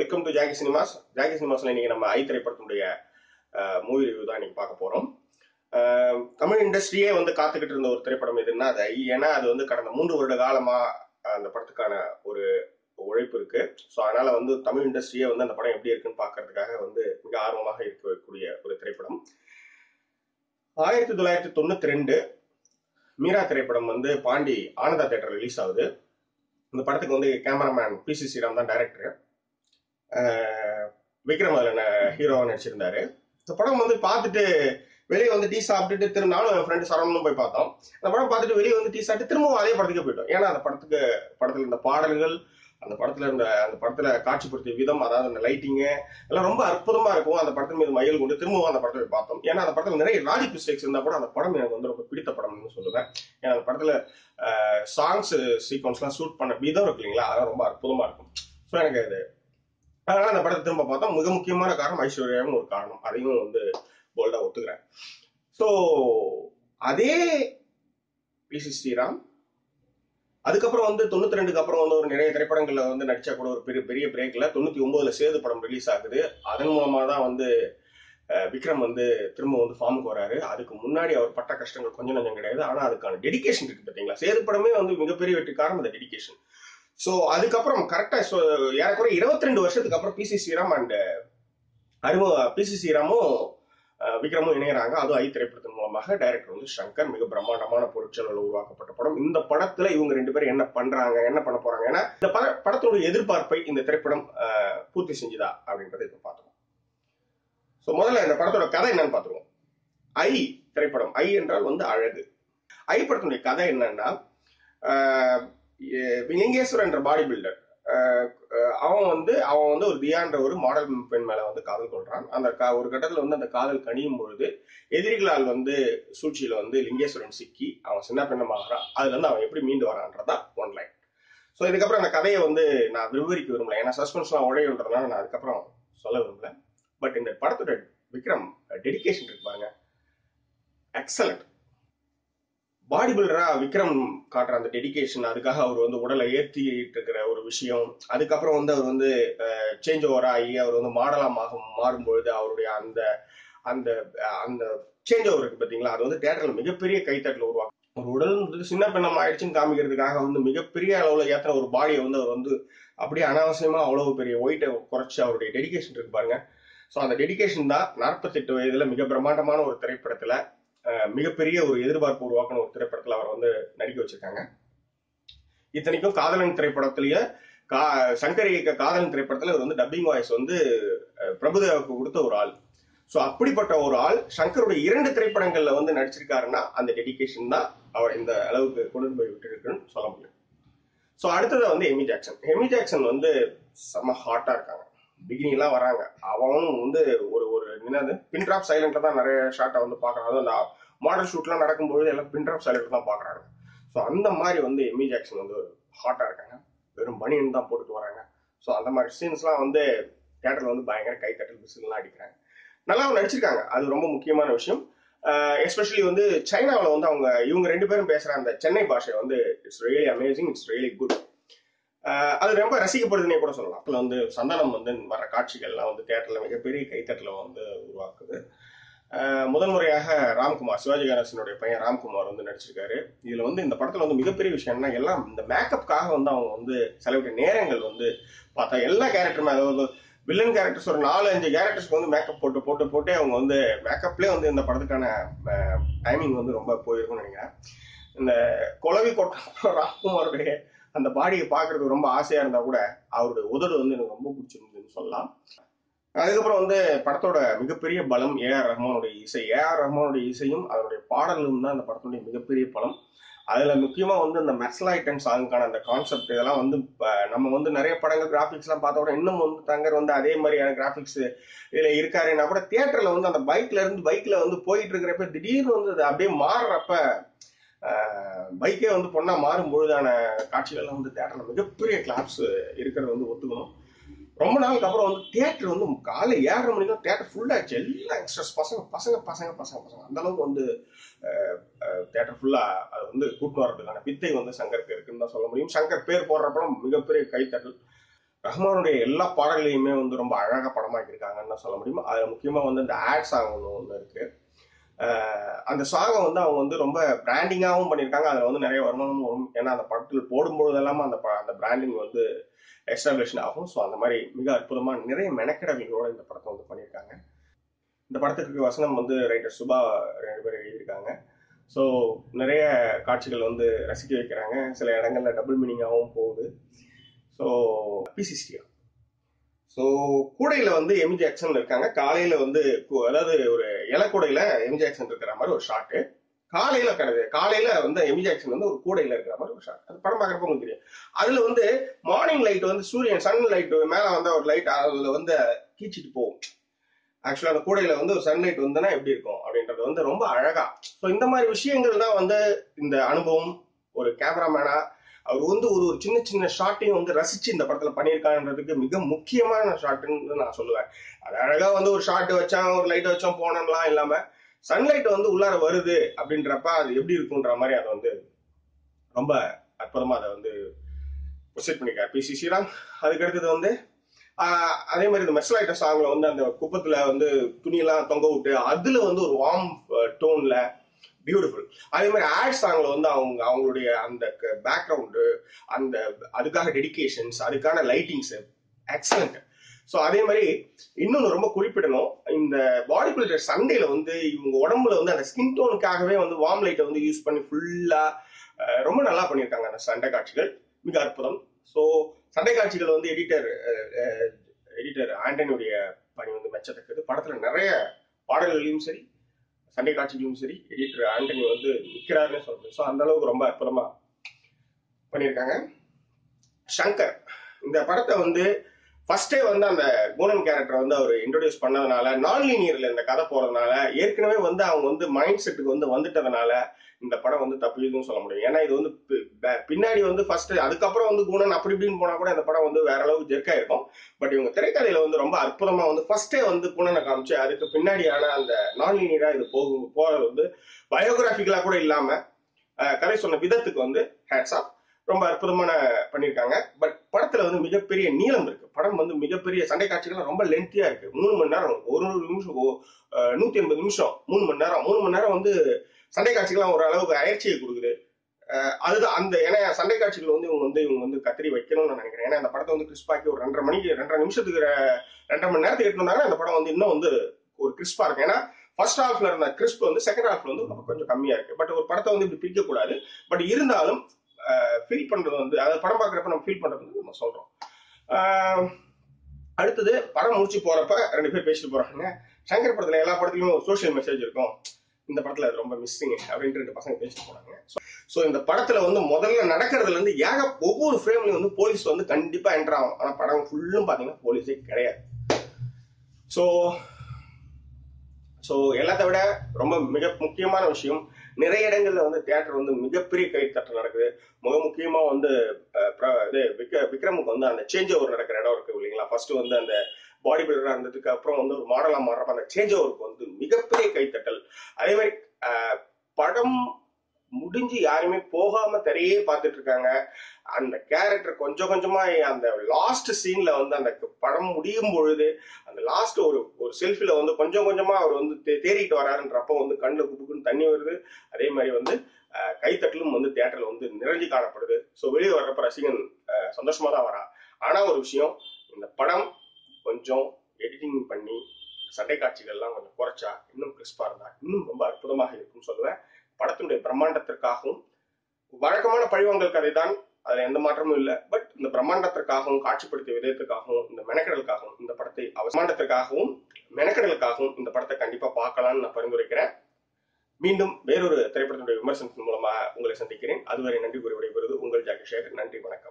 Welcome to Jackie cinemas Jackie சினிமாஸ்ல இன்னைக்கு நம்ம ஐ திரைப்படத்தினுடைய மூவி ரிவ்யூ தான் இன்னைக்கு பார்க்க போறோம். தமிழ் இண்டஸ்ட்ரியே வந்து காத்துக்கிட்டு இருந்த ஒரு திரைப்படம் எதுன்னா அது ஏன்னா அது வந்து கடந்த மூன்று வருட காலமா அந்த படத்துக்கான ஒரு உழைப்பு இருக்கு. ஸோ அதனால வந்து தமிழ் இண்டஸ்ட்ரியே வந்து அந்த படம் எப்படி இருக்குன்னு பார்க்கறதுக்காக வந்து மிக ஆர்வமாக இருக்கக்கூடிய ஒரு திரைப்படம். ஆயிரத்தி தொள்ளாயிரத்தி தொண்ணூத்தி ரெண்டு மீரா திரைப்படம் வந்து பாண்டி ஆனந்தா தேட்டர் ரிலீஸ் ஆகுது. இந்த படத்துக்கு வந்து கேமராமேன் பி சி ஸ்ரீராம் தான் டைரக்டர் விக்ரம் அதில் ஹீரோவாக நடிச்சிருந்தாரு. இந்த படம் வந்து பார்த்துட்டு வெளியே வந்து டீ சாப்பிட்டுட்டு திரும்ப நானும் என் ஃப்ரெண்டு சரவணனும் போய் பார்த்தோம். அந்த படம் பார்த்துட்டு வெளியே வந்து டீ சாப்பிட்டு திரும்பவும் அதே படத்துக்கே போயிட்டோம். ஏன்னா அந்த படத்துக்கு படத்தில் இருந்த பாடல்கள் அந்த படத்துல இருந்த அந்த படத்துல காட்சிப்படுத்திய விதம் அதாவது அந்த லைட்டிங்கு எல்லாம் ரொம்ப அற்புதமா இருக்கும். அந்த படத்தின் மீது மையல் கொண்டு திரும்பவும் அந்த படத்தை பார்த்தோம். ஏன்னா அந்த படத்துல நிறைய லாஜிக் மிஸ்டேக்ஸ் இருந்தா கூட அந்த படம் எனக்கு வந்து ரொம்ப பிடித்த படம்னு சொல்லுவேன். ஏன்னா அந்த படத்துல சாங்ஸ் சீக்வன்ஸ்லாம் ஷூட் பண்ண விதம் இருக்கு இல்லைங்களா? அதெல்லாம் ரொம்ப அற்புதமா இருக்கும். ஸோ எனக்கு அது அதனால அந்த படத்தை திரும்ப பார்த்தோம் மிக முக்கியமான காரணம் ஐஸ்வர்யாவும் ஒரு காரணம். அதையும் வந்து போல்டா ஒத்துக்கிறேன். ஸோ அதே பி சி ஸ்ரீராம். அதுக்கப்புறம் வந்து தொண்ணூத்தி ரெண்டுக்கு அப்புறம் வந்து ஒரு நிறைய திரைப்படங்கள்ல வந்து நடிச்சா கூட ஒரு பெரிய பெரிய பிரேக்ல தொண்ணூத்தி ஒன்பதுல சேது படம் ரிலீஸ் ஆகுது. அதன் மூலமா தான் வந்து விக்ரம் வந்து திரும்ப வந்து ஃபார்முக்கு வராரு. அதுக்கு முன்னாடி அவர் பட்ட கஷ்டங்கள் கொஞ்சம் நஞ்சம் கிடையாது. ஆனா அதுக்கான டெடிகேஷன் இருக்கு பாத்தீங்களா சேது படமே வந்து மிகப்பெரிய வெற்றி காரணம் அந்த டெடிகேஷன் ஸோ அதுக்கப்புறம் கரெக்டா ஏறக்குறைய இருபத்தி ரெண்டு வருஷத்துக்கு அப்புறம் பிசி ஸ்ரீராம் அண்ட் அறிமுக பிசி ஸ்ரீராமும் விக்ரமும் இணையறாங்க. அதுவும் ஐ திரைப்படத்தின் மூலமாக டைரக்டர் வந்து சங்கர் மிக பிரம்மாண்டமான பொருட்செலவில் உருவாக்கப்பட்ட படம். இந்த படத்துல இவங்க ரெண்டு பேரும் என்ன பண்றாங்க என்ன பண்ண போறாங்க? ஏன்னா இந்த பட படத்தினுடைய எதிர்பார்ப்பை இந்த திரைப்படம் பூர்த்தி செஞ்சுதா அப்படின்றத இப்ப பாத்துருவோம் ஸோ முதல்ல இந்த படத்தோட கதை என்னன்னு பாத்துருவோம் ஐ திரைப்படம். ஐ என்றால் வந்து அழகு. ஐ படத்தினுடைய கதை என்னன்னா அஹ், லிங்கேஸ்வரன் என்ற பாடி பில்டர் அவன் வந்து அவன் வந்து ஒரு தியான்ற ஒரு மாடல் பெண் மேல வந்து காதல் கொள்றான். அந்த கா- ஒரு கட்டத்துல வந்து அந்த காதல் கனியும் பொழுது எதிரிகளால் வந்து சூழ்ச்சியில வந்து லிங்கேஸ்வரன் சிக்கி அவன் சின்ன பின்னமாகறான் அதுல இருந்து அவன் எப்படி மீண்டு வரான்றதா ஒன் லைன் ஸோ இதுக்கப்புறம் அந்த கதையை வந்து நான் விவரிக்க விரும்பல. ஏன்னா சஸ்பென்ஸ்லாம் உடையுன்றதுனால நான் அதுக்கப்புறம் சொல்ல விரும்பல. பட் இந்த படத்தோட விக்ரம் டெடிகேஷன் இருக்கு பாருங்க. எக்ஸலண்ட் பாடி பில்டரா விக்ரம் காட்டுற அந்த டெடிகேஷன் அதுக்காக அவர் வந்து உடலை ஏற்றிட்டு இருக்கிற ஒரு விஷயம். அதுக்கப்புறம் வந்து அவர் வந்து சேஞ்ச் ஓவர் ஆகி அவர் வந்து மாடலா மாறும் மாறும்பொழுது அவருடைய அந்த அந்த அந்த சேஞ்ச் ஓவர் இருக்கு பார்த்தீங்களா அது வந்து தேட்டரில் மிகப்பெரிய கைத்தட்டில் உருவாக்கும் ஒரு உடல் வந்து சின்ன பெண்ணம் ஆயிடுச்சுன்னு காமிக்கிறதுக்காக வந்து மிகப்பெரிய அளவுல ஏத்துற ஒரு பாடியை வந்து அவர் வந்து அப்படியே அனாவசியமா அவ்வளவு பெரிய ஒயிட்டை குறைச்சு அவருடைய டெடிகேஷன் இருக்கு பாருங்க. ஸோ அந்த டெடிகேஷன் தான் நாற்பத்தெட்டு வயதுல மிக பிரம்மாண்டமான ஒரு திரைப்படத்துல மிகப்பெரிய ஒரு எதிர்பார்ப்பு உருவாக்கின ஒரு திரைப்படத்தில் அவர் வந்து நடிக்க வச்சிருக்காங்க. இத்தனைக்கும் காதலன் திரைப்படத்திலேயே கா சங்கர் இயக்க காதலன் திரைப்படத்தில் இவர் வந்து டப்பிங் வாய்ஸ் வந்து பிரபுதேவாவுக்கு கொடுத்த ஒரு ஆள். ஸோ அப்படிப்பட்ட ஒரு ஆள் சங்கருடைய இரண்டு திரைப்படங்கள்ல வந்து நடிச்சிருக்காருன்னா அந்த டெடிகேஷன் தான் அவர் இந்த அளவுக்கு கொண்டு போய் விட்டுருக்குன்னு சொல்ல முடியும். ஸோ அடுத்தது வந்து எமி ஜாக்சன் எமி ஜாக்சன் வந்து செம்ம ஹாட்டா இருக்காங்க. பிகினிலாம் வராங்க. அவனும் வந்து ஒரு ஒரு என்னது பின் ட்ராப் சைலண்ட்ல தான் நிறைய ஷாட்டை வந்து பார்க்கறாங்க. அதுவும் அந்த மாடல் ஷூட்லாம் நடக்கும்போது எல்லாம் பின் ட்ராப் சைலண்ட் தான் பார்க்கறாங்க. ஸோ அந்த மாதிரி வந்து எமி ஜாக்சன் வந்து ஹாட்டாக இருக்காங்க. வெறும் பனியன் தான் போட்டுட்டு வராங்க. ஸோ அந்த மாதிரி சீன்ஸ்லாம் வந்து தேட்டரில் வந்து பயங்கர கை தட்டல் அடிக்கிறாங்க. நல்லா நடிச்சிருக்காங்க. அது ரொம்ப முக்கியமான விஷயம். எஸ்பெஷலி வந்து சைனாவில் வந்து அவங்க இவங்க ரெண்டு பேரும் பேசுகிற அந்த சென்னை பாஷை வந்து it's really amazing it's really good அது ரொம்ப ரசிக்கப்படுதுன்னே கூட சொல்லலாம். அதில் வந்து சந்தனம் வந்து வர காட்சிகள்லாம் வந்து தேட்டரில் மிகப்பெரிய கைத்தட்டில் வந்து உருவாக்குது. முதல் முறையாக ராம்குமார் சிவாஜி கணேசனுடைய பையன் ராம்குமார் வந்து நடிச்சிருக்காரு. இதுல வந்து இந்த படத்துல வந்து மிகப்பெரிய விஷயம் என்ன எல்லாம் இந்த மேக்கப்புக்காக வந்து அவங்க வந்து செலவிட்ட நேரங்கள் வந்து பார்த்தா எல்லா கேரக்டருமே அதாவது வில்லன் கேரக்டர்ஸ் ஒரு நாலு அஞ்சு கேரக்டர்ஸ்க்கு வந்து மேக்கப் போட்டு போட்டு போட்டு அவங்க வந்து மேக்கப்லேயே வந்து இந்த படத்துக்கான டைமிங் வந்து ரொம்ப போயிருக்கும்னு நினைக்கிறேன். இந்த குளவி கொட்ட ராம்குமாருடைய அந்த பாடியை பார்க்கறதுக்கு ரொம்ப ஆசையா இருந்தா கூட அவருடைய உதடு வந்து எனக்கு ரொம்ப பிடிச்சிருந்ததுன்னு சொல்லலாம். அதுக்கப்புறம் வந்து படத்தோட மிகப்பெரிய பலம் ஏ ஆர் ரஹ்மானுடைய இசை. ஏ ஆர் ரஹ்மானுடைய இசையும் அதனுடைய பாடலும் தான் அந்த படத்துடைய மிகப்பெரிய பலம். அதுல முக்கியமா வந்து இந்த மெர்சலைட்டன் சாங்குக்கான அந்த கான்செப்ட் இதெல்லாம் வந்து நம்ம வந்து நிறைய படங்கள் கிராஃபிக்ஸ் எல்லாம் பார்த்தா கூட இன்னும் வந்து தங்கர் வந்து அதே மாதிரியான கிராஃபிக்ஸ் இதுல இருக்காருன்னா கூட தியேட்டர்ல வந்து அந்த பைக்ல இருந்து பைக்ல வந்து போயிட்டு இருக்கிறப்ப திடீர்னு வந்து அப்படியே மாறுறப்ப பைக்கே வந்து பொண்ணா மாறும் பொழுதான காட்சிகள்லாம் வந்து தேட்டர்ல மிகப்பெரிய கிளாப்ஸ் இருக்கிறத வந்து ஒத்துக்கணும். ரொம்ப நாளுக்கு அப்புறம் வந்து தேட்டர் வந்து காலை ஏழரை மணிக்கு தான் தியேட்டர் ஃபுல்லாகிடுச்சு எல்லா எக்ஸ்ட்ரஸ் பசங்க பசங்க பசங்க பசங்க பசங்க. அந்த அளவுக்கு வந்து தேட்டர் ஃபுல்லா அது வந்து கூட்டு வர்றதுக்கான வித்தை வந்து சங்கருக்கு இருக்குன்னு தான் சொல்ல முடியும். சங்கர் பேர் போடுற படம் மிகப்பெரிய கைத்தட்டல். ரஹ்மானுடைய எல்லா பாடல்களையுமே வந்து ரொம்ப அழகாக படமாக்கியிருக்காங்கன்னு தான் சொல்ல முடியும். அது முக்கியமாக வந்து இந்த ஆட் சாங் ஒன்று ஒன்று இருக்குது அந்த சாங்கை வந்து அவங்க வந்து ரொம்ப பிராண்டிங்காகவும் பண்ணியிருக்காங்க. அதில் வந்து நிறைய வருமானமும் வரும். ஏன்னா அந்த படத்தில் போடும்போது எல்லாமே அந்த ப- அந்த பிராண்டிங் வந்து எஸ்டாப்ளிஷன் ஆகும். ஸோ அந்த மாதிரி மிக அற்புதமாக நிறைய மெனக்கெடல்களோட இந்த படத்தை வந்து பண்ணியிருக்காங்க. இந்த படத்துக்கு வசனம் வந்து ரைட்டர் சுபா ரெண்டு பேர் எழுதியிருக்காங்க. ஸோ நிறைய காட்சிகள் வந்து ரசிக்க வைக்கிறாங்க. சில இடங்கள்ல டபுள் மீனிங்காகவும் போகுது. ஸோ பிசிஸ்டியா ஸோ கூடையில வந்து எம் ஜாக்சன் இருக்காங்க. காலையில வந்து அதாவது ஒரு இலக்கூடையில எம் ஜாக்சன் இருக்கிற மாதிரி ஒரு ஷாட்டு காலையில கிடையாது. காலையில வந்து எமி ஜாக்சன் வந்து ஒரு கூடையில இருக்கிற மாதிரி ஒரு ஷாட் அது படம் பார்க்குறப்ப உங்களுக்கு தெரியும். அதுல வந்து மார்னிங் லைட் வந்து சூரியன் சன் லைட் மேல வந்து ஒரு லைட் அதுல வந்து கீச்சிட்டு போகும். ஆக்சுவலா அந்த கூடையில வந்து ஒரு சன்லைட் வந்தனா எப்படி இருக்கும்? அப்படின்றது வந்து ரொம்ப அழகா. ஸோ இந்த மாதிரி விஷயங்கள் தான் வந்து இந்த அனுபவம் ஒரு கேமராமேனா அவர் வந்து ஒரு ஒரு சின்ன சின்ன ஷாட்டையும் வந்து ரசிச்சு இந்த படத்துல பண்ணியிருக்கான்றதுக்கு மிக முக்கியமான ஷாட்டுன்னு நான் சொல்லுவேன். அது அழகா வந்து ஒரு ஷாட் வச்சான் ஒரு லைட் வச்சோம் போனோம்லாம் இல்லாம சன்லைட் வந்து உள்ளார வருது அப்படின்றப்ப அது எப்படி இருக்குன்ற மாதிரி அதை வந்து ரொம்ப அற்புதமா அதை வந்து ப்ரொசீட் பண்ணிக்கார் பி சி ஸ்ரீராம் அதுக்கடுத்தது வந்து அதே மாதிரி இந்த மெர்சலைட்ட சாங்ல வந்து அந்த குப்பத்துல வந்து துணியெல்லாம் தொங்க விட்டு அதுல வந்து ஒரு வார்ம் டோன்ல பியூட்டிஃபுல் அதே மாதிரி ஆட் சாங்ல வந்து அவங்க அவங்களுடைய அந்த பேக்ரவுண்டு அந்த அதுக்காக டெடிகேஷன்ஸ் அதுக்கான லைட்டிங்ஸ் எக்ஸலண்ட் ஸோ அதே மாதிரி இன்னொன்று ரொம்ப குறிப்பிடணும். இந்த பாடி பில்டர் சண்டேல வந்து இவங்க உடம்புல வந்து அந்த ஸ்கின் டோனுக்காகவே வந்து வார்ம் லைட்டை வந்து யூஸ் பண்ணி ஃபுல்லா ரொம்ப நல்லா பண்ணியிருக்காங்க அந்த சண்டை காட்சிகள். மிக அற்புதம். ஸோ சண்டை காட்சிகள் வந்து எடிட்டர் எடிட்டர் ஆண்டனியுடைய பணி வந்து மெச்சத்தக்கது. படத்துல நிறைய பாடல்களையும் சரி சண்டை காட்சிகளும் சரி எடிட்டர் ஆண்டனி வந்து நிற்கிறாருன்னு சொல்றது. ஸோ அந்த அளவுக்கு ரொம்ப அற்புதமா பண்ணியிருக்காங்க. சங்கர் இந்த படத்தை வந்து ஃபர்ஸ்டே வந்து அந்த கூனன் கேரக்டர் வந்து அவர் இன்ட்ரடியூஸ் பண்ணதுனால நான் லீனியர்ல இந்த கதை போறதுனால ஏற்கனவே வந்து அவங்க வந்து மைண்ட் செட்டுக்கு வந்து வந்துட்டதுனால இந்த படம் வந்து தப்பிதுன்னு சொல்ல முடியும். ஏன்னா இது வந்து பின்னாடி வந்து ஃபர்ஸ்ட் அதுக்கப்புறம் வந்து குணன் அப்படி இப்படின்னு போனா கூட இந்த படம் வந்து வேற அளவுக்கு ஜெர்க் ஆயிருக்கும். பட் இவங்க திரைக்கதையில வந்து ரொம்ப அற்புதமா வந்து ஃபர்ஸ்டே வந்து குணனை காமிச்சு அதுக்கு பின்னாடியான அந்த நான் லீனியரா இது போகும் போறது வந்து பயோகிராபிக்கலா கூட இல்லாம கதை சொன்ன விதத்துக்கு வந்து ஹேட்ஸ் ஆஃப் ரொம்ப அற்புதமான பண்ணியிருக்காங்க. பட் படத்துல வந்து மிகப்பெரிய நீளம் இருக்கு. படம் வந்து மிகப்பெரிய சண்டை காட்சிகள் ரொம்ப லென்த்தியா இருக்கு. மூணு மணி நேரம் ஒரு நிமிஷம் ஓ- நூத்தி எண்பது நிமிஷம் மூணு மணி நேரம். மூணு மணி நேரம் வந்து சண்டை காட்சிகள்லாம் ஒரு அளவுக்கு அயற்சியை கொடுக்குது. அதுதான் அந்த ஏன்னா சண்டை காட்சிகள் வந்து இவங்க வந்து இவங்க வந்து கத்திரி வைக்கணும்னு நான் நினைக்கிறேன். ஏன்னா அந்த படத்தை வந்து கிறிஸ்பாக்கி ஒரு ரெண்டரை மணிக்கு ரெண்டரை நிமிஷத்துக்கு ரெண்டரை மணி நேரத்துக்கு எடுத்துருந்தாங்கன்னா அந்த படம் வந்து இன்னும் வந்து ஒரு கிறிஸ்பா இருக்கும். ஏன்னா ஃபர்ஸ்ட் ஹாஃப்ல இருந்த கிறிஸ்ப் வந்து செகண்ட் ஹாஃப்ல வந்து கொஞ்சம் கம்மியா இருக்கு. பட் ஒரு படத்தை வந்து இப்படி பிரிக்க கூடாது பட் இருந்தாலும் ஃபீல் பண்றது வந்து அதாவது படம் பார்க்குறப்ப நம்ம ஃபீல் பண்றது வந்து நம்ம சொல்றோம். அடுத்தது படம் முடிச்சு போறப்ப ரெண்டு பேர் பேசிட்டு போறாங்க. சங்கர் படத்துல எல்லா படத்துலயும் ஒரு சோஷியல் மெசேஜ் இருக்கும். இந்த படத்துல அது ரொம்ப மிஸ்ஸிங் அப்படின்ட்டு ரெண்டு பசங்க பேசிட்டு போனாங்க ஸோ இந்த படத்துல வந்து முதல்ல நடக்கிறதுல இருந்து ஏக ஒவ்வொரு ஃப்ரேம்லயும் வந்து போலீஸ் வந்து கண்டிப்பா என்டர் ஆகும். ஆனா படம் ஃபுல்லும் பாத்தீங்கன்னா போலீஸே கிடையாது. ஸோ ஸோ எல்லாத்த விட ரொம்ப மிக முக்கியமான விஷயம் நிறைய இடங்கள்ல வந்து தியேட்டர் வந்து மிகப்பெரிய கைத்தட்டல் நடக்குது. மிக முக்கியமா வந்து இது விக்ர விக்ரமுக்கு வந்து அந்த சேஞ்ச் ஓவர் நடக்கிற இடம் இருக்கு இல்லைங்களா? ஃபர்ஸ்ட் வந்து அந்த பாடி பில்டரா இருந்ததுக்கு அப்புறம் வந்து ஒரு மாடலா மாறுறப்ப அந்த சேஞ்ச் ஓவருக்கு வந்து மிகப்பெரிய கைத்தட்டல். அதே மாதிரி படம் முடிஞ்சு யாருமே போகாம திரையே பார்த்துட்டு இருக்காங்க. அந்த கேரக்டர் கொஞ்சம் கொஞ்சமா அந்த லாஸ்ட் சீன்ல வந்து அந்த படம் முடியும் பொழுது அந்த லாஸ்ட் ஒரு ஒரு செல்ஃபில வந்து கொஞ்சம் கொஞ்சமா அவர் வந்து தே- தேறிட்டு வராருன்றப்ப வந்து கண்ணுல குப்புக்குன்னு தண்ணி வருது. அதே மாதிரி வந்து கைத்தட்டலும் வந்து தேட்டர்ல வந்து நிறைஞ்சு காணப்படுது. ஸோ வெளியே வர்றப்ப ரசிகன் சந்தோஷமா தான் வரா. ஆனா ஒரு விஷயம் இந்த படம் கொஞ்சம் எடிட்டிங் பண்ணி சண்டை காட்சிகள்லாம் கொஞ்சம் குறைச்சா இன்னும் கிறிஸ்பா இருந்தா இன்னும் ரொம்ப அற்புதமாக இருக்கும்னு சொல்லுவேன். படத்தினுடைய பிரம்மாண்டத்திற்காகவும் வழக்கமான பழிவாங்கல் கதை தான் அதுல எந்த மாற்றமும் இல்லை. பட் இந்த பிரம்மாண்டத்திற்காகவும் காட்சிப்படுத்திய விதத்துக்காகவும் இந்த மெனக்கடலுக்காகவும் இந்த படத்தை அவசமாண்டத்திற்காகவும் மெனக்கடலுக்காகவும் இந்த படத்தை கண்டிப்பா பார்க்கலாம்னு நான் பரிந்துரைக்கிறேன். மீண்டும் வேறொரு திரைப்படத்தினுடைய விமர்சனத்தின் மூலமாக உங்களை சந்திக்கிறேன். அதுவரை நன்றி கூறி விடைபெறுவது உங்கள் ஜாகி சேகர் நன்றி வணக்கம்.